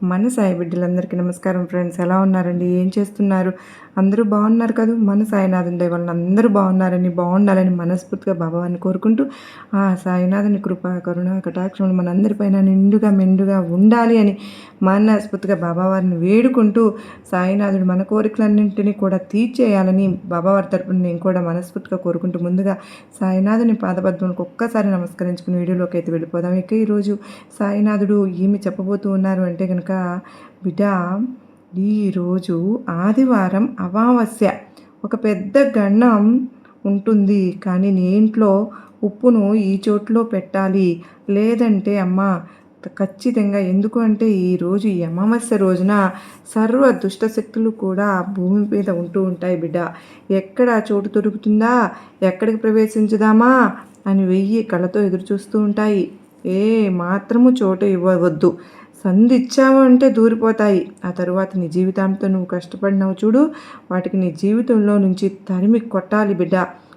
మన సాయి బిడ్డలందరికీ నమస్కారం ఫ్రెండ్స్. ఎలా ఉన్నారండి? ఏం చేస్తున్నారు? అందరూ బాగున్నారు కదా? మన సాయినాథుని దైవాలను అందరూ బాగున్నారని బాగుండాలని మనస్ఫూర్తిగా బాబావాన్ని కోరుకుంటూ ఆ సాయినాథుని కృప కరుణ కటాక్షములు మనందరిపైన నిండుగా మెండుగా ఉండాలి అని మనస్ఫూర్తిగా బాబావారిని వేడుకుంటూ సాయినాథుడు మన కోరికలన్నింటినీ కూడా తీర్చేయాలని బాబావారి తరపున నేను కూడా మనస్ఫూర్తిగా కోరుకుంటూ ముందుగా సాయినాథుని పాదపద్మలకు ఒక్కసారి నమస్కరించుకుని వీడియోలోకి అయితే వెళ్ళిపోదాం. ఇక ఈరోజు సాయినాథుడు ఏమి చెప్పబోతూ ఉన్నారు అంటే కనుక బిడ్డ ఈరోజు ఆదివారం అమావాస్య. ఒక పెద్ద గండం ఉంటుంది. కానీ నీ ఇంట్లో ఉప్పును ఈ చోట్లో పెట్టాలి. లేదంటే అమ్మ ఖచ్చితంగా ఎందుకు అంటే ఈరోజు ఈ అమావాస్య రోజున సర్వ దుష్టశక్తులు కూడా భూమి మీద ఉంటూ ఉంటాయి బిడ్డ ఎక్కడ చోటు దొరుకుతుందా? ఎక్కడికి ప్రవేశించుదామా? అని వెయ్యి కళ్ళతో ఎదురు చూస్తూ ఉంటాయి. ఏ మాత్రము చోటు ఇవ్వవద్దు. సంధిచ్చావు అంటే దూరిపోతాయి. ఆ తరువాత నీ జీవితంతో నువ్వు కష్టపడినావు చూడు. వాటికి నీ జీవితంలో నుంచి తరిమి కొట్టాలి బిడ్డ.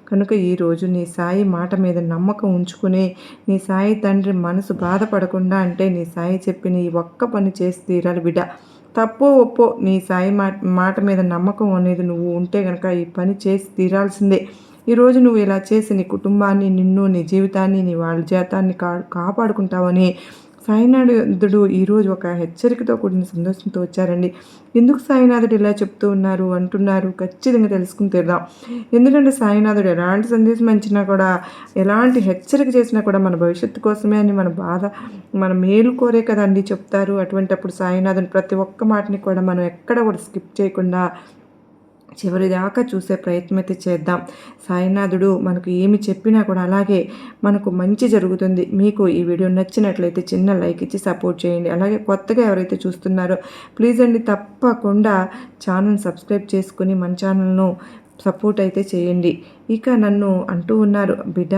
కనుక ఈరోజు నీ సాయి మాట మీద నమ్మకం ఉంచుకుని నీ సాయి తండ్రి మనసు బాధపడకుండా అంటే నీ సాయి చెప్పిన ఈ ఒక్క పని చేసి తీరాలి బిడ్డ. తప్పో ఒప్పో నీ సాయి మాట మీద నమ్మకం అనేది నువ్వు ఉంటే కనుక ఈ పని చేసి తీరాల్సిందే. ఈరోజు నువ్వు ఇలా చేసి నీ కుటుంబాన్ని నిన్ను నీ జీవితాన్ని నీ వాళ్ళ జీతాన్ని కా కాపాడుకుంటావని సాయినాథుడు ఈరోజు ఒక హెచ్చరికతో కూడిన సంతోషంతో వచ్చారండి. ఎందుకు సాయినాథుడు ఇలా చెప్తూ ఉన్నారు అంటున్నారు? ఖచ్చితంగా తెలుసుకుని తీరుదాం. ఎందుకంటే సాయినాథుడు ఎలాంటి సందేశం ఇచ్చినా కూడా ఎలాంటి హెచ్చరిక చేసినా కూడా మన భవిష్యత్తు కోసమే అని మన బాధ మన మేలు కోరే కదండి చెప్తారు. అటువంటి అప్పుడు సాయినాథుని ప్రతి ఒక్క మాటని కూడా మనం ఎక్కడ కూడా స్కిప్ చేయకుండా చివరిదాకా చూసే ప్రయత్నం అయితే చేద్దాం. సాయినాథుడు మనకు ఏమి చెప్పినా కూడా అలాగే మనకు మంచి జరుగుతుంది. మీకు ఈ వీడియో నచ్చినట్లయితే చిన్న లైక్ ఇచ్చి సపోర్ట్ చేయండి. అలాగే కొత్తగా ఎవరైతే చూస్తున్నారో ప్లీజ్ అండి తప్పకుండా ఛానల్ సబ్స్క్రైబ్ చేసుకుని మన ఛానల్ను సపోర్ట్ అయితే చేయండి. ఇక నన్ను అంటూ ఉన్నారు బిడ్డ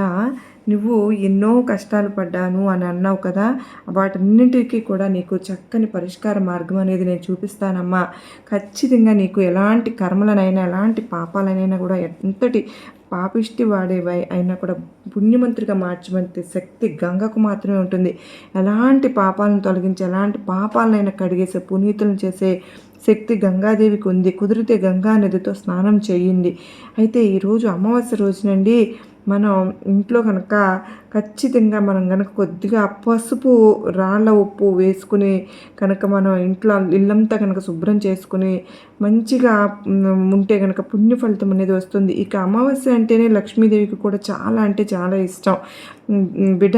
నువ్వు ఎన్నో కష్టాలు పడ్డాను అని అన్నావు కదా వాటన్నింటికీ కూడా నీకు చక్కని పరిష్కార మార్గం అనేది నేను చూపిస్తానమ్మా. ఖచ్చితంగా నీకు ఎలాంటి కర్మలనైనా ఎలాంటి పాపాలనైనా కూడా ఎంతటి పాపిష్టి వాడేవై అయినా కూడా పుణ్యమంత్రిగా మార్చమంటే శక్తి గంగకు మాత్రమే ఉంటుంది. ఎలాంటి పాపాలను తొలగించి ఎలాంటి పాపాలనైనా కడిగేసే పునీతులను చేసే శక్తి గంగాదేవికి ఉంది. కుదిరితే గంగా నదితో స్నానం చేయండి. అయితే ఈరోజు అమావాస్య రోజునండి మనం ఇంట్లో కనుక ఖచ్చితంగా మనం కనుక కొద్దిగా పసుపు రాళ్ళ ఉప్పు వేసుకుని కనుక మనం ఇంట్లో ఇల్లంతా కనుక శుభ్రం చేసుకుని మంచిగా ఉంటే కనుక పుణ్య ఫలితం అనేది వస్తుంది. ఇక అమావాస్య అంటేనే లక్ష్మీదేవికి కూడా చాలా అంటే చాలా ఇష్టం. బిడ్డ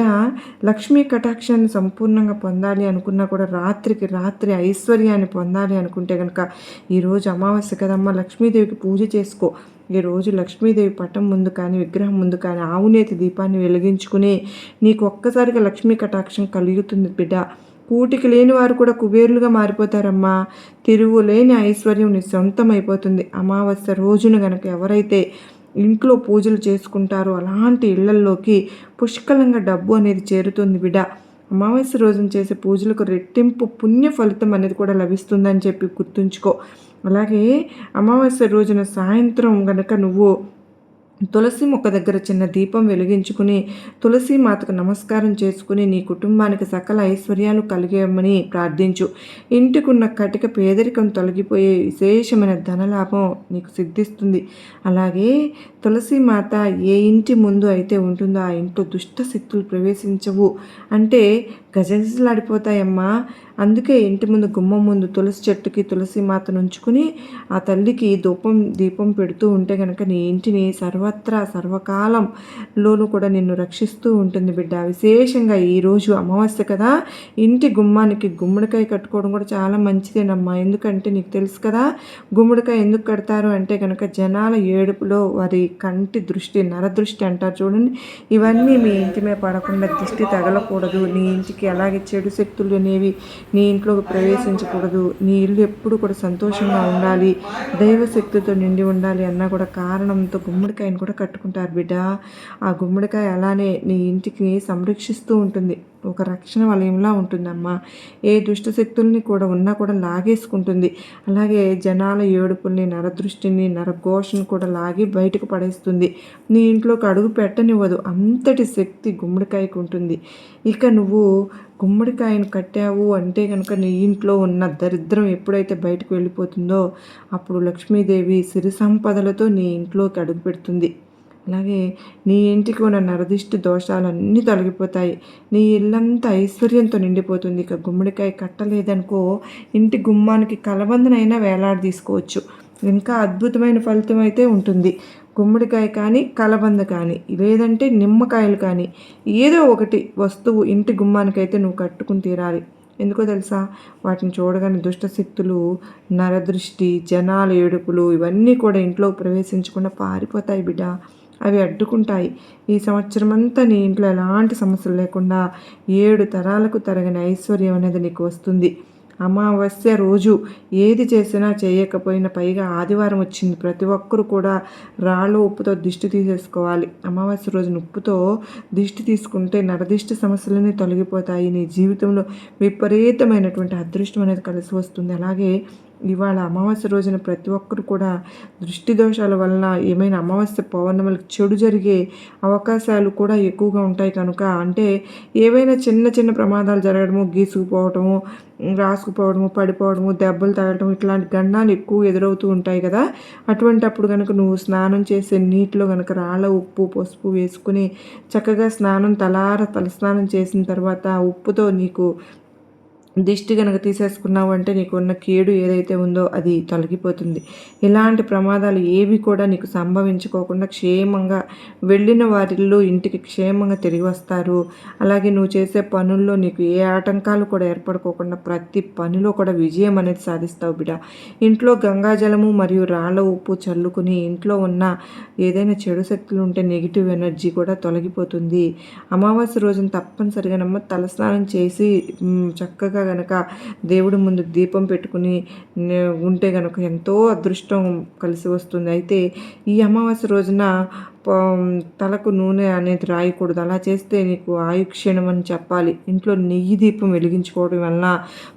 లక్ష్మీ కటాక్షాన్ని సంపూర్ణంగా పొందాలి అనుకున్నా కూడా రాత్రికి రాత్రి ఐశ్వర్యాన్ని పొందాలి అనుకుంటే కనుక ఈరోజు అమావాస్య కదమ్మా లక్ష్మీదేవికి పూజ చేసుకో. ఈరోజు లక్ష్మీదేవి పటం ముందు కానీ విగ్రహం ముందు కానీ ఆవునేతి దీపాన్ని వెలిగించుకుని నీకు ఒక్కసారిగా లక్ష్మీ కటాక్షం కలుగుతుంది బిడ్డ. కూటికి లేని వారు కూడా కుబేరులుగా మారిపోతారమ్మా. తిరుగు లేని ఐశ్వర్యం నీ సొంతం అయిపోతుంది. అమావాస్య రోజున గనక ఎవరైతే ఇంట్లో పూజలు చేసుకుంటారో అలాంటి ఇళ్ళల్లోకి పుష్కలంగా డబ్బు అనేది చేరుతుంది బిడ్డ. అమావాస్య రోజున చేసే పూజలకు రెట్టింపు పుణ్య ఫలితం అనేది కూడా లభిస్తుందని చెప్పి గుర్తుంచుకో. అలాగే అమావాస్య రోజున సాయంత్రం గనక నువ్వు తులసి మొక్క దగ్గర చిన్న దీపం వెలిగించుకుని తులసి మాతకు నమస్కారం చేసుకుని నీ కుటుంబానికి సకల ఐశ్వర్యాలు కలిగేయమని ప్రార్థించు. ఇంటికున్న కటిక పేదరికం తొలగిపోయే విశేషమైన ధనలాభం నీకు సిద్ధిస్తుంది. అలాగే తులసి మాత ఏ ఇంటి ముందు అయితే ఉంటుందో ఆ ఇంట్లో దుష్ట శక్తులు ప్రవేశించవు. అంటే గజగజలాడిపోతాయమ్మా. అందుకే ఇంటి ముందు గుమ్మం ముందు తులసి చెట్టుకి తులసి మాతను ఉంచుకుని ఆ తల్లికి దూపం దీపం పెడుతూ ఉంటే కనుక నీ ఇంటిని సర్వత్రా సర్వకాలంలోనూ కూడా నిన్ను రక్షిస్తూ ఉంటుంది బిడ్డ. విశేషంగా ఈరోజు అమావాస్య కదా. ఇంటి గుమ్మానికి గుమ్మడికాయ కట్టుకోవడం కూడా చాలా మంచిదేనమ్మా. ఎందుకంటే నీకు తెలుసు కదా గుమ్మడికాయ ఎందుకు కడతారు అంటే కనుక జనాల ఏడుపులో వారి కంటి దృష్టి నరదృష్టి అంటారు చూడండి. ఇవన్నీ మీ ఇంటి మీద పడకుండా దృష్టి తగలకూడదు. నీ ఇంటికి అలాగే చెడు శక్తులు అనేవి నీ ఇంట్లోకి ప్రవేశించకూడదు. నీ ఇల్లు ఎప్పుడు కూడా సంతోషంగా ఉండాలి. దైవశక్తితో నిండి ఉండాలి అన్న కూడా కారణంతో గుమ్మడికాయను కూడా కట్టుకుంటారు బిడ్డ. ఆ గుమ్మడికాయ అలానే నీ ఇంటికి సంరక్షిస్తూ ఉంటుంది. ఒక రక్షణ వలయంలా ఉంటుందమ్మా. ఏ దుష్ట శక్తుల్ని కూడా ఉన్నా కూడా లాగేసుకుంటుంది. అలాగే జనాల ఏడుపుల్ని నరదృష్టిని నరఘోషను కూడా లాగి బయటకు పడేస్తుంది. నీ ఇంట్లోకి అడుగు పెట్టనివ్వదు. అంతటి శక్తి గుమ్మడికాయకు ఉంటుంది. ఇక నువ్వు గుమ్మడికాయను కట్టావు అంటే కనుక నీ ఇంట్లో ఉన్న దరిద్రం ఎప్పుడైతే బయటకు వెళ్ళిపోతుందో అప్పుడు లక్ష్మీదేవి సిరి సంపదలతో నీ ఇంట్లోకి అడుగు పెడుతుంది. అలాగే నీ ఇంటికి ఉన్న నరదిష్టి దోషాలన్నీ తొలగిపోతాయి. నీ ఇల్లంతా ఐశ్వర్యంతో నిండిపోతుంది. ఇక గుమ్మడికాయ కట్టలేదనుకో ఇంటి గుమ్మానికి కలబందనైనా వేలాడి తీసుకోవచ్చు. ఇంకా అద్భుతమైన ఫలితం అయితే ఉంటుంది. గుమ్మడికాయ కానీ కలబంద కానీ లేదంటే నిమ్మకాయలు కానీ ఏదో ఒకటి వస్తువు ఇంటి గుమ్మానికైతే నువ్వు కట్టుకుని తీరాలి. ఎందుకో తెలుసా? వాటిని చూడగానే దుష్టశక్తులు నరదృష్టి జనాల ఏడుపులు ఇవన్నీ కూడా ఇంట్లో ప్రవేశించకుండా పారిపోతాయి బిడ్డ. అవి అడ్డుకుంటాయి. ఈ సంవత్సరం అంతా నీ ఇంట్లో ఎలాంటి సమస్యలు లేకుండా ఏడు తరాలకు తరగని ఐశ్వర్యం అనేది నీకు వస్తుంది. అమావాస్య రోజు ఏది చేసినా చేయకపోయినా పైగా ఆదివారం వచ్చింది. ప్రతి ఒక్కరు కూడా రాళ్ళు ఉప్పుతో దిష్టి తీసేసుకోవాలి. అమావాస్య రోజు ఉప్పుతో దిష్టి తీసుకుంటే నరదిష్టి సమస్యలన్నీ తొలగిపోతాయి. నీ జీవితంలో విపరీతమైనటువంటి అదృష్టం అనేది కలిసి వస్తుంది. అలాగే ఇవాళ అమావాస్య రోజున ప్రతి ఒక్కరు కూడా దృష్టి దోషాల వలన ఏమైనా అమావాస్య పౌర్ణములకు చెడు జరిగే అవకాశాలు కూడా ఎక్కువగా ఉంటాయి కనుక అంటే ఏవైనా చిన్న చిన్న ప్రమాదాలు జరగడము గీసుకుపోవడము రాసుకుపోవడము పడిపోవడము దెబ్బలు తగలటం ఇట్లాంటి గండాలు ఎక్కువ ఎదురవుతూ ఉంటాయి కదా. అటువంటి అప్పుడు కనుక నువ్వు స్నానం చేసే నీటిలో కనుక రాళ్ళ ఉప్పు పసుపు వేసుకుని చక్కగా స్నానం తలార తలస్నానం చేసిన తర్వాత ఉప్పుతో నీకు దిష్టి కనుక తీసేసుకున్నావు అంటే నీకున్న కీడు ఏదైతే ఉందో అది తొలగిపోతుంది. ఇలాంటి ప్రమాదాలు ఏవి కూడా నీకు సంభవించుకోకుండా క్షేమంగా వెళ్ళిన వారిల్లో ఇంటికి క్షేమంగా తిరిగి వస్తారు. అలాగే నువ్వు చేసే పనుల్లో నీకు ఏ ఆటంకాలు కూడా ఏర్పడుకోకుండా ప్రతి పనిలో కూడా విజయం అనేది సాధిస్తావు బిడ. ఇంట్లో గంగాజలము మరియు రాళ్ళ ఉప్పు చల్లుకుని ఇంట్లో ఉన్న ఏదైనా చెడు శక్తులు ఉంటే నెగిటివ్ ఎనర్జీ కూడా తొలగిపోతుంది. అమావాస్య రోజున తప్పనిసరిగా నమ్మ తలస్నానం చేసి చక్కగా గనక దేవుడి ముందు దీపం పెట్టుకుని ఉంటే గనక ఎంతో అదృష్టం కలిసి వస్తుంది. అయితే ఈ అమావాస్య రోజున తలకు నూనె అనేది రాయకూడదు. అలా చేస్తే నీకు ఆయుక్షీణం అని చెప్పాలి. ఇంట్లో నెయ్యి దీపం వెలిగించుకోవడం వలన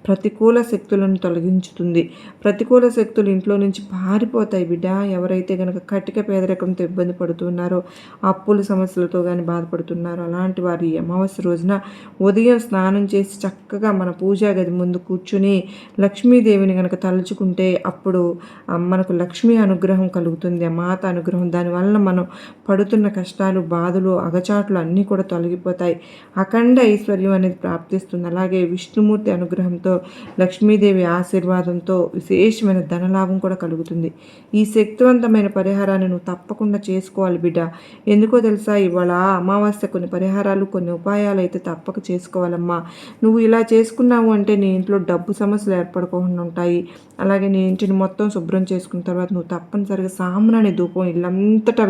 ప్రతికూల శక్తులను తొలగించుతుంది. ప్రతికూల శక్తులు ఇంట్లో నుంచి పారిపోతాయి బిడ్డ. ఎవరైతే కనుక కటిక పేదరికంతో ఇబ్బంది పడుతున్నారో అప్పుల సమస్యలతో కానీ బాధపడుతున్నారో అలాంటి వారి అమావాస్య రోజున ఉదయం స్నానం చేసి చక్కగా మన పూజా గది ముందు కూర్చుని లక్ష్మీదేవిని కనుక తలుచుకుంటే అప్పుడు మనకు లక్ష్మీ అనుగ్రహం కలుగుతుంది. మాత అనుగ్రహం. దానివల్ల మనం పడుతున్న కష్టాలు బాధలు అగచాట్లు అన్నీ కూడా తొలగిపోతాయి. అఖండ ఐశ్వర్యం అనేది ప్రాప్తిస్తుంది. అలాగే విష్ణుమూర్తి అనుగ్రహంతో లక్ష్మీదేవి ఆశీర్వాదంతో విశేషమైన ధనలాభం కూడా కలుగుతుంది. ఈ శక్తివంతమైన పరిహారాన్ని నువ్వు తప్పకుండా చేసుకోవాలి బిడ్డ. ఎందుకో తెలుసా? ఇవాళ అమావాస్య కొన్ని పరిహారాలు కొన్ని ఉపాయాలు అయితే తప్పక చేసుకోవాలమ్మా. నువ్వు ఇలా చేసుకున్నావు అంటే నీ ఇంట్లో డబ్బు సమస్యలు ఏర్పడకుండా ఉంటాయి. అలాగే నీ ఇంటిని మొత్తం శుభ్రం చేసుకున్న తర్వాత నువ్వు తప్పనిసరిగా సామ్రాణి ధూపం ఇల్లంతటా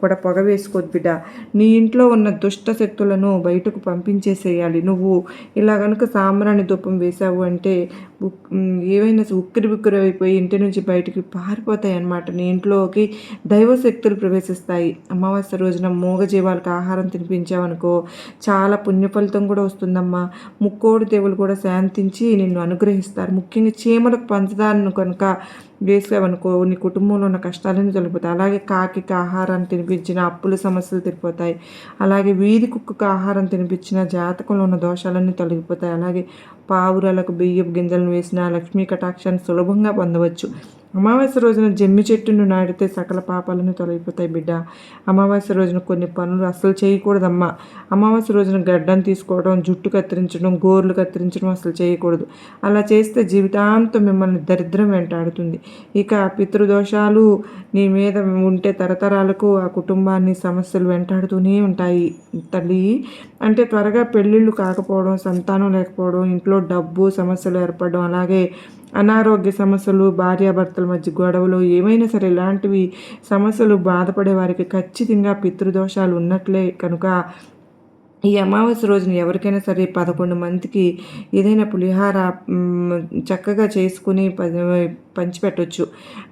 కూడా పొగ వేసుకోవద్దు బిడ్డ. నీ ఇంట్లో ఉన్న దుష్ట శక్తులను బయటకు పంపించేసేయాలి. నువ్వు ఇలా కనుక సాంబ్రాణి ధూపం వేసావు అంటే ఏవైనా ఉక్కిరి బిక్కిరి అయిపోయి ఇంటి నుంచి బయటికి పారిపోతాయి అన్నమాట. నీ ఇంట్లోకి దైవశక్తులు ప్రవేశిస్తాయి. అమావాస్య రోజున మూగజీవాలకు ఆహారం తినిపించావనుకో చాలా పుణ్య ఫలితం కూడా వస్తుందమ్మా. ముక్కోడి దేవులు కూడా శాంతించి నిన్ను అనుగ్రహిస్తారు. ముఖ్యంగా చీమలకు పంచదారను కనుక వేసావనుకో నీ కుటుంబంలో ఉన్న కష్టాలన్నీ తొలగిపోతాయి. అలాగే కాకికి ఆహారాన్ని తినిపించిన అప్పుల సమస్యలు తిరిగిపోతాయి అలాగే వీధి కుక్కకు ఆహారం తినిపించిన జాతకంలో ఉన్న దోషాలన్నీ తొలగిపోతాయి. అలాగే పావురాలకు బియ్యపు గింజలను వేసిన లక్ష్మీ కటాక్షాన్ని సులభంగా పొందవచ్చు. అమావాస్య రోజున జమ్మి చెట్టును నాటితే సకల పాపాలను తొలగిపోతాయి బిడ్డ. అమావాస్య రోజున కొన్ని పనులు అసలు చేయకూడదమ్మా. అమావాస్య రోజున గడ్డం తీసుకోవడం జుట్టు కత్తిరించడం గోర్లు కత్తిరించడం అసలు చేయకూడదు. అలా చేస్తే జీవితాంతం మిమ్మల్ని దరిద్రం వెంటాడుతుంది. ఇక పితృదోషాలు నీ మీద ఉంటే తరతరాలకు ఆ కుటుంబాన్ని సమస్యలు వెంటాడుతూనే ఉంటాయి తల్లి. అంటే త్వరగా పెళ్ళిళ్ళు కాకపోవడం సంతానం లేకపోవడం ఇంట్లో డబ్బు సమస్యలు ఏర్పడడం అలాగే అనారోగ్య సమస్యలు భార్యాభర్తల మధ్య గొడవలు ఏమైనా సరే ఇలాంటివి సమస్యలు బాధపడే వారికి ఖచ్చితంగా పితృదోషాలు ఉన్నట్లే కనుక ఈ అమావాస్య రోజున ఎవరికైనా సరే పదకొండు మందికి ఏదైనా పులిహార చక్కగా చేసుకుని ప- పంచిపెట్టొచ్చు.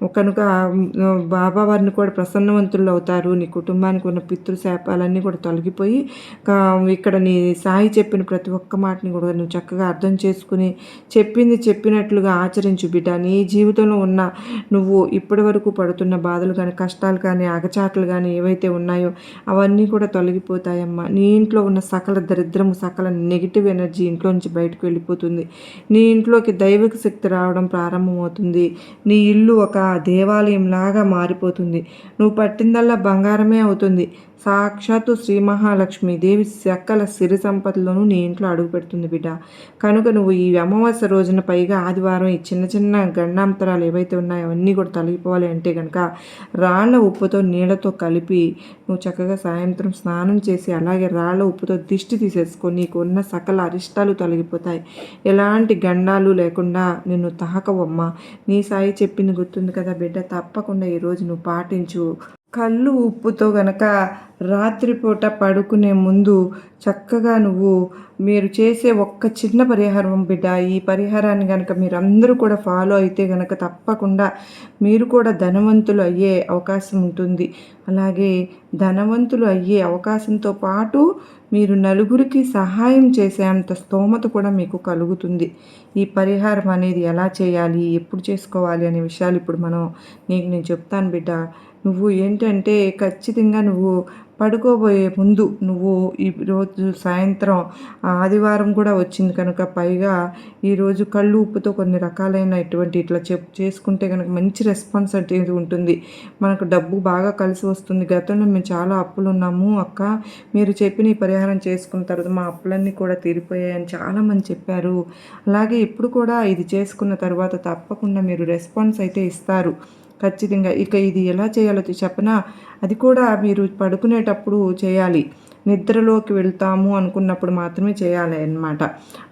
కనుక బాబావారిని బాబా వారిని కూడా ప్రసన్నవంతులు అవుతారు. నీ కుటుంబానికి ఉన్న పితృశాపాలన్నీ కూడా తొలగిపోయి కా- ఇక్కడ నీ సాయి చెప్పిన ప్రతి ఒక్క మాటని కూడా నువ్వు చక్కగా అర్థం చేసుకుని చెప్పింది చెప్పినట్లుగా ఆచరించు బిడ్డ. నీ జీవితంలో ఉన్న నువ్వు ఇప్పటి వరకు పడుతున్న బాధలు కానీ కష్టాలు కానీ అగచాట్లు కానీ ఏవైతే ఉన్నాయో అవన్నీ కూడా తొలగిపోతాయమ్మా. నీ ఇంట్లో ఉన్న సకల దరిద్రము సకల నెగిటివ్ ఎనర్జీ ఇంట్లో నుంచి బయటకు వెళ్ళిపోతుంది. నీ ఇంట్లోకి దైవిక శక్తి రావడం ప్రారంభమవుతుంది. నీ ఇల్లు ఒక దేవాలయం లాగా మారిపోతుంది. నువ్వు పట్టిందల్లా బంగారమే అవుతుంది. సాక్షాత్తు శ్రీ మహాలక్ష్మీదేవి సకల సిరి సంపదలను నీ ఇంట్లో అడుగు పెడుతుంది బిడ్డ. కనుక నువ్వు ఈ అమావాస్య రోజున పైగా ఆదివారం ఈ చిన్న చిన్న గండాంతరాలు ఏవైతే ఉన్నాయో అవన్నీ కూడా తొలగిపోవాలి అంటే కనుక రాళ్ళ ఉప్పుతో నీళ్ళతో కలిపి నువ్వు చక్కగా సాయంత్రం స్నానం చేసి అలాగే రాళ్ళ ఉప్పుతో దిష్టి తీసేసుకొని నీకు ఉన్న సకల అరిష్టాలు తొలగిపోతాయి. ఎలాంటి గండాలు లేకుండా నిన్ను తాకవమ్మా. నీ సాయి చెప్పింది గుర్తుంది కదా బిడ్డ. తప్పకుండా ఈరోజు నువ్వు పాటించు. కళ్ళు ఉప్పుతో గనక రాత్రిపూట పడుకునే ముందు చక్కగా నువ్వు మీరు చేసే ఒక్క చిన్న పరిహారం బిడ్డ ఈ పరిహారాన్ని కనుక మీరందరూ కూడా ఫాలో అయితే కనుక తప్పకుండా మీరు కూడా ధనవంతులు అయ్యే అవకాశం ఉంటుంది. అలాగే ధనవంతులు అయ్యే అవకాశంతో పాటు మీరు నలుగురికి సహాయం చేసే అంత స్తోమత కూడా మీకు కలుగుతుంది. ఈ పరిహారం అనేది ఎలా చేయాలి ఎప్పుడు చేసుకోవాలి అనే విషయాలు ఇప్పుడు మనం నీకు నేను చెప్తాను బిడ్డ. నువ్వు ఏంటంటే ఖచ్చితంగా నువ్వు పడుకోబోయే ముందు నువ్వు ఈ రోజు సాయంత్రం ఆదివారం కూడా వచ్చింది కనుక పైగా ఈరోజు కళ్ళు ఉప్పుతో కొన్ని రకాలైన ఇటువంటి ఇట్లా చెప్ చేసుకుంటే కనుక మంచి రెస్పాన్స్ అనేది ఉంటుంది. మనకు డబ్బు బాగా కలిసి వస్తుంది. గతంలో మేము చాలా అప్పులు ఉన్నాము అక్క మీరు చెప్పిన ఈ పరిహారం చేసుకున్న తర్వాత మా అప్పులన్నీ కూడా తీరిపోయాయని చాలామంది చెప్పారు. అలాగే ఇప్పుడు కూడా ఇది చేసుకున్న తర్వాత తప్పకుండా మీరు రెస్పాన్స్ అయితే ఇస్తారు. ఖచ్చితంగా ఇక ఇది ఎలా చేయాలో చెప్పనా? అది కూడా మీరు పడుకునేటప్పుడు చేయాలి. నిద్రలోకి వెళ్తాము అనుకున్నప్పుడు మాత్రమే చేయాలి అన్నమాట.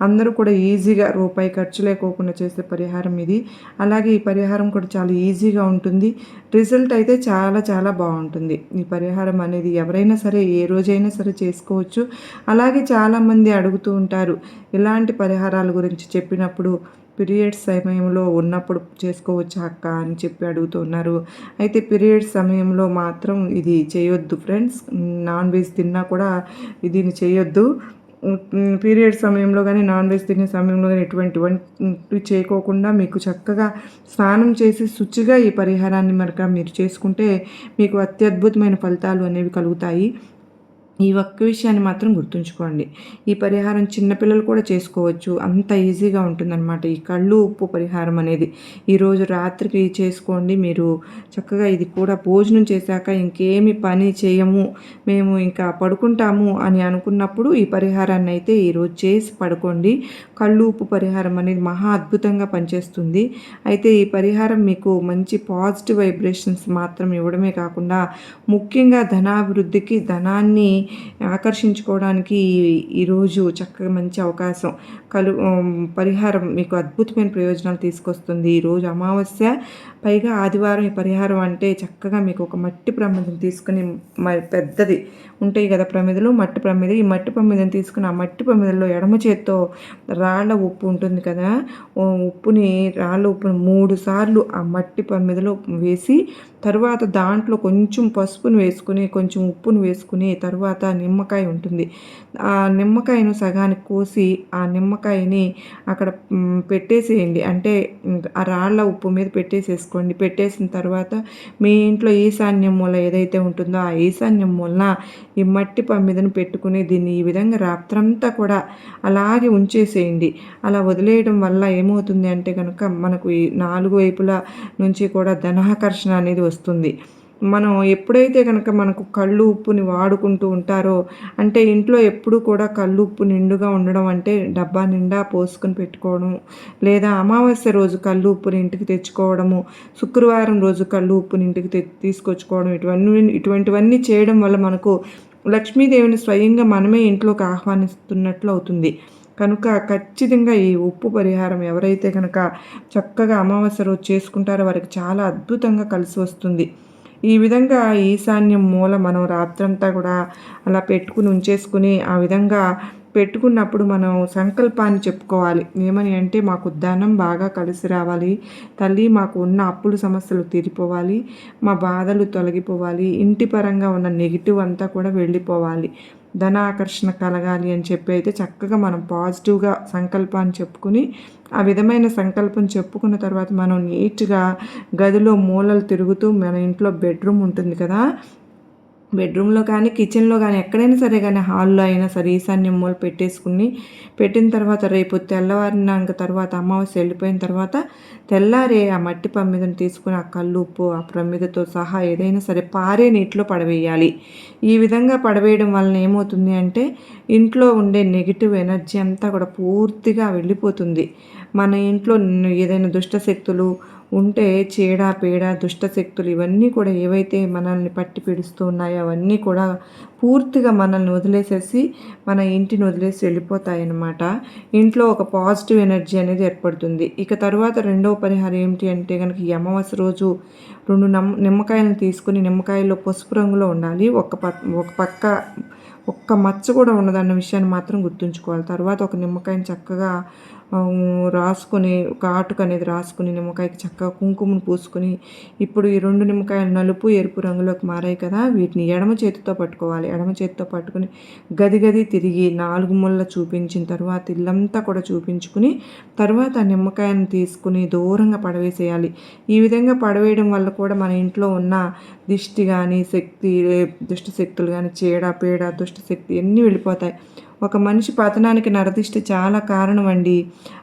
అందరూ కూడా ఈజీగా రూపాయి ఖర్చు లేకోకుండా చేసే పరిహారం ఇది. అలాగే ఈ పరిహారం కూడా చాలా ఈజీగా ఉంటుంది. రిజల్ట్ అయితే చాలా చాలా బాగుంటుంది. ఈ పరిహారం అనేది ఎవరైనా సరే ఏ రోజైనా సరే చేసుకోవచ్చు. అలాగే చాలామంది అడుగుతూ ఉంటారు ఇలాంటి పరిహారాల గురించి చెప్పినప్పుడు పీరియడ్స్ సమయంలో ఉన్నప్పుడు చేసుకోవచ్చు అక్క అని చెప్పి అడుగుతున్నారు. అయితే పీరియడ్స్ సమయంలో మాత్రం ఇది చేయొద్దు ఫ్రెండ్స్. నాన్ వెజ్ తిన్నా కూడా దీన్ని చేయొద్దు. పీరియడ్ సమయంలో కానీ నాన్ వెజ్ తినే సమయంలో కానీ ఎటువంటి వంటి చేయకోకుండా మీకు చక్కగా స్నానం చేసి శుచిగా ఈ పరిహారాన్ని మరక మీరు చేసుకుంటే మీకు అత్యద్భుతమైన ఫలితాలు అనేవి కలుగుతాయి. ఈ ఒక్క విషయాన్ని మాత్రం గుర్తుంచుకోండి. ఈ పరిహారం చిన్నపిల్లలు కూడా చేసుకోవచ్చు. అంత ఈజీగా ఉంటుందన్నమాట ఈ కళ్ళు ఉప్పు పరిహారం అనేది. ఈరోజు రాత్రికి చేసుకోండి మీరు. చక్కగా ఇది కూడా భోజనం చేశాక ఇంకేమి పని చేయము మేము ఇంకా పడుకుంటాము అని అనుకున్నప్పుడు ఈ పరిహారాన్ని అయితే ఈరోజు చేసి పడుకోండి. కళ్ళు ఉప్పు పరిహారం అనేది మహా అద్భుతంగా పనిచేస్తుంది. అయితే ఈ పరిహారం మీకు మంచి పాజిటివ్ వైబ్రేషన్స్ మాత్రం ఇవ్వడమే కాకుండా ముఖ్యంగా ధనాభివృద్ధికి ధనాన్ని ఆకర్షించుకోవడానికి ఈరోజు చక్కగా మంచి అవకాశం కలు పరిహారం మీకు అద్భుతమైన ప్రయోజనాలు తీసుకొస్తుంది. ఈరోజు అమావాస్య పైగా ఆదివారం ఈ పరిహారం అంటే చక్కగా మీకు ఒక మట్టి ప్రమిదం తీసుకుని పెద్దది ఉంటాయి కదా ప్రమిదలు మట్టి ప్రమిద ఈ మట్టి ప్రమిదం తీసుకుని ఆ మట్టి ప్రమిదల్లో ఎడమ చేత్తో రాళ్ళ ఉప్పు ఉంటుంది కదా ఉప్పుని రాళ్ళ ఉప్పుని మూడు సార్లు ఆ మట్టి ప్రమిదలో వేసి తర్వాత దాంట్లో కొంచెం పసుపుని వేసుకుని కొంచెం ఉప్పును వేసుకుని తర్వాత నిమ్మకాయ ఉంటుంది. ఆ నిమ్మకాయను సగానికి కోసి ఆ నిమ్మకాయని అక్కడ పెట్టేసేయండి. అంటే ఆ రాళ్ళ ఉప్పు మీద పెట్టేసేసుకోండి. పెట్టేసిన తర్వాత మీ ఇంట్లో ఈశాన్యం మూల ఏదైతే ఉంటుందో ఆ ఈశాన్యం మూలన ఈ మట్టి పమ్మిదను పెట్టుకుని దీన్ని ఈ విధంగా రాత్రంతా కూడా అలాగే ఉంచేసేయండి. అలా వదిలేయడం వల్ల ఏమవుతుంది అంటే కనుక మనకు ఈ నాలుగు వైపుల నుంచి కూడా ధనాకర్షణ అనేది వస్తుంది. మనం ఎప్పుడైతే కనుక మనకు కళ్ళు ఉప్పుని వాడుకుంటూ ఉంటారో అంటే ఇంట్లో ఎప్పుడు కూడా కళ్ళు ఉప్పు నిండుగా ఉండడం అంటే డబ్బా నిండా పోసుకొని పెట్టుకోవడం లేదా అమావాస్య రోజు కళ్ళు ఉప్పుని ఇంటికి తెచ్చుకోవడము శుక్రవారం రోజు కళ్ళు ఉప్పుని ఇంటికి తె తీసుకొచ్చుకోవడం ఇటువన్నీ ఇటువంటివన్నీ చేయడం వల్ల మనకు లక్ష్మీదేవిని స్వయంగా మనమే ఇంట్లోకి ఆహ్వానిస్తున్నట్లు అవుతుంది. కనుక ఖచ్చితంగా ఈ ఉప్పు పరిహారం ఎవరైతే కనుక చక్కగా అమావాస్య రోజు చేసుకుంటారో వారికి చాలా అద్భుతంగా కలిసి వస్తుంది. ఈ విధంగా ఈశాన్యం మూల మనం రాత్రంతా కూడా అలా పెట్టుకుని ఉంచేసుకుని ఆ విధంగా పెట్టుకున్నప్పుడు మనం సంకల్పాన్ని చెప్పుకోవాలి. ఏమని అంటే మాకు ధనం బాగా కలిసి రావాలి. తల్లి మాకు ఉన్న అప్పుల సమస్యలు తీరిపోవాలి. మా బాధలు తొలగిపోవాలి. ఇంటి పరంగా ఉన్న నెగిటివ్ అంతా కూడా వెళ్ళిపోవాలి. ధనాకర్షణ కలగాలి అని చెప్పి అయితే చక్కగా మనం పాజిటివ్గా సంకల్పాన్ని చెప్పుకుని ఆ విధమైన సంకల్పం చెప్పుకున్న తర్వాత మనం నీట్గా గదిలో మూలలు తిరుగుతూ మన ఇంట్లో బెడ్రూమ్ ఉంటుంది కదా. బెడ్రూమ్లో కానీ కిచెన్లో కానీ ఎక్కడైనా సరే కానీ హాల్లో అయినా సరే ఈశాన్యం మూల పెట్టేసుకుని పెట్టిన తర్వాత రేపు తెల్లవారినాక తర్వాత అమావాస్య వెళ్ళిపోయిన తర్వాత తెల్లారే ఆ మట్టి పమ్మిదని తీసుకుని ఆ కళ్ళు ఉప్పు ఆ ప్రమిదతో సహా ఏదైనా సరే పారే నీటిలో పడవేయాలి. ఈ విధంగా పడవేయడం వలన ఏమవుతుంది అంటే ఇంట్లో ఉండే నెగిటివ్ ఎనర్జీ అంతా కూడా పూర్తిగా వెళ్ళిపోతుంది. మన ఇంట్లో ఏదైనా దుష్ట శక్తులు ఉంటే చీడ పీడ దుష్టశక్తులు ఇవన్నీ కూడా ఏవైతే మనల్ని పట్టి పీడిస్తూ ఉన్నాయో అవన్నీ కూడా పూర్తిగా మనల్ని వదిలేసేసి మన ఇంటిని వదిలేసి వెళ్ళిపోతాయన్నమాట. ఇంట్లో ఒక పాజిటివ్ ఎనర్జీ అనేది ఏర్పడుతుంది. ఇక తర్వాత రెండవ పరిహారం ఏమిటి అంటే కనుక ఈ అమావాస్య రోజు రెండు నమ్ నిమ్మకాయలను తీసుకుని నిమ్మకాయలో పసుపు రంగులో ఉండాలి. ఒక ప ఒక పక్క ఒక్క మచ్చ కూడా ఉండదన్న విషయాన్ని మాత్రం గుర్తుంచుకోవాలి. తర్వాత ఒక నిమ్మకాయని చక్కగా రాసుకొని ఒక ఆటుకు అనేది రాసుకుని నిమ్మకాయకి చక్కగా కుంకుమను పూసుకొని ఇప్పుడు ఈ రెండు నిమ్మకాయలు నలుపు ఎరుపు రంగులోకి మారాయి కదా వీటిని ఎడమ చేతితో పట్టుకోవాలి. ఎడమ చేతితో పట్టుకుని గది గది తిరిగి నాలుగు ముళ్ళ చూపించిన తర్వాత ఇల్లంతా కూడా చూపించుకుని తర్వాత ఆ నిమ్మకాయను తీసుకుని దూరంగా పడవేసేయాలి. ఈ విధంగా పడవేయడం వల్ల కూడా మన ఇంట్లో ఉన్న దిష్టి కానీ శక్తి దుష్టశక్తులు కానీ చీడ పీడ దుష్టశక్తి అన్నీ వెళ్ళిపోతాయి. ఒక మనిషి పతనానికి నరదిష్ట చాలా కారణం అండి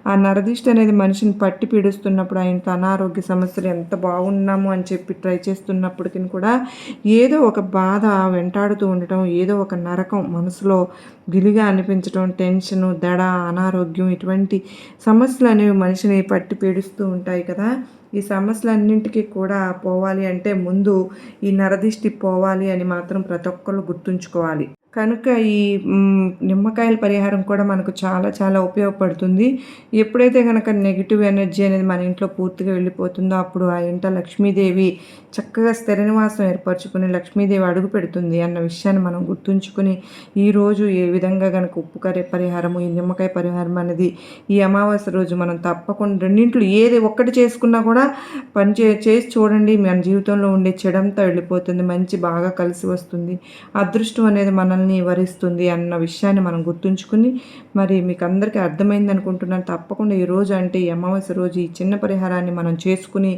ఆ నరదిష్ట అనేది మనిషిని పట్టి పీడిస్తున్నప్పుడు ఆయనతో అనారోగ్య సమస్యలు ఎంత బాగున్నాము అని చెప్పి ట్రై చేస్తున్నప్పటికీ కూడా ఏదో ఒక బాధ వెంటాడుతూ ఉండటం ఏదో ఒక నరకం మనసులో గిలిగా అనిపించడం టెన్షన్ దడ అనారోగ్యం ఇటువంటి సమస్యలు అనేవి మనిషిని పట్టి పీడిస్తూ ఉంటాయి కదా. ఈ సమస్యలన్నింటికి కూడా పోవాలి అంటే ముందు ఈ నరదిష్టి పోవాలి అని మాత్రం ప్రతి ఒక్కరు గుర్తుంచుకోవాలి. కనుక ఈ నిమ్మకాయల పరిహారం కూడా మనకు చాలా చాలా ఉపయోగపడుతుంది. ఎప్పుడైతే కనుక నెగిటివ్ ఎనర్జీ అనేది మన ఇంట్లో పూర్తిగా వెళ్ళిపోతుందో అప్పుడు ఆ ఇంట లక్ష్మీదేవి చక్కగా స్థిర నివాసం ఏర్పరచుకుని లక్ష్మీదేవి అడుగు పెడుతుంది అన్న విషయాన్ని మనం గుర్తుంచుకుని ఈరోజు ఏ విధంగా కనుక ఉప్పు కర్రీ పరిహారము ఈ నిమ్మకాయ పరిహారం అనేది ఈ అమావాస్య రోజు మనం తప్పకుండా రెండింటిలో ఏది ఒక్కటి చేసుకున్నా కూడా పని చే చేసి చూడండి. మన జీవితంలో ఉండే చెడంతా వెళ్ళిపోతుంది. మంచి బాగా కలిసి వస్తుంది. అదృష్టం అనేది మనల్ని మనల్ని వరిస్తుంది అన్న విషయాన్ని మనం గుర్తుంచుకుని మరి మీకు అందరికీ అర్థమైంది అనుకుంటున్నాను. తప్పకుండా ఈ రోజు అంటే ఈ అమావాస్య రోజు ఈ చిన్న పరిహారాన్ని మనం చేసుకుని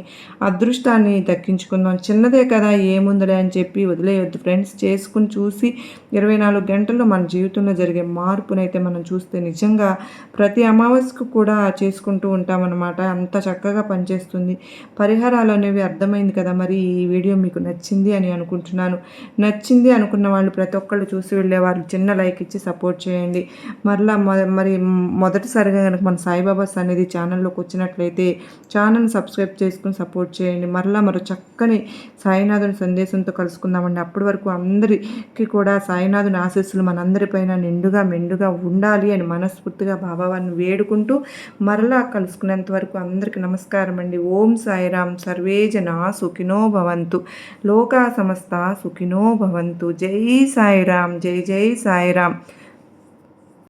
అదృష్టాన్ని దక్కించుకుందాం. చిన్నదే కదా ఏముందిలే అని చెప్పి వదిలేయొద్దు ఫ్రెండ్స్. చేసుకుని చూసి ఇరవై నాలుగు గంటల్లో మన జీవితంలో జరిగే మార్పునైతే మనం చూస్తే నిజంగా ప్రతి అమావాస్యకు కూడా చేసుకుంటూ ఉంటామన్నమాట. అంత చక్కగా పనిచేస్తుంది. పరిహారాలు అనేవి అర్థమైంది కదా మరి ఈ వీడియో మీకు నచ్చింది అని అనుకుంటున్నాను. నచ్చింది అనుకున్న వాళ్ళు ప్రతి ఒక్కళ్ళు చూసి వెళ్ళేవారు చిన్న లైక్ ఇచ్చి సపోర్ట్ చేయండి. మరలా మరి మొదటిసారిగా కనుక మన సాయిబాబాస్ అనేది ఛానల్లోకి వచ్చినట్లయితే ఛానల్ సబ్స్క్రైబ్ చేసుకుని సపోర్ట్ చేయండి. మరలా మరో చక్కని సాయినాథుని సందేశంతో కలుసుకుందామండి. అప్పటి వరకు అందరికీ కూడా సాయినాథుని ఆశీస్సులు మనందరిపైన నిండుగా మెండుగా ఉండాలి అని మనస్ఫూర్తిగా బాబావారిని వేడుకుంటూ మరలా కలుసుకునేంత వరకు అందరికీ నమస్కారం అండి. ఓం సాయిరామ్. సర్వేజన సుఖినో భవంతు. లోకా సమస్త సుఖినో భవంతు. జై సాయిరామ్. జై జై సాయిరామ్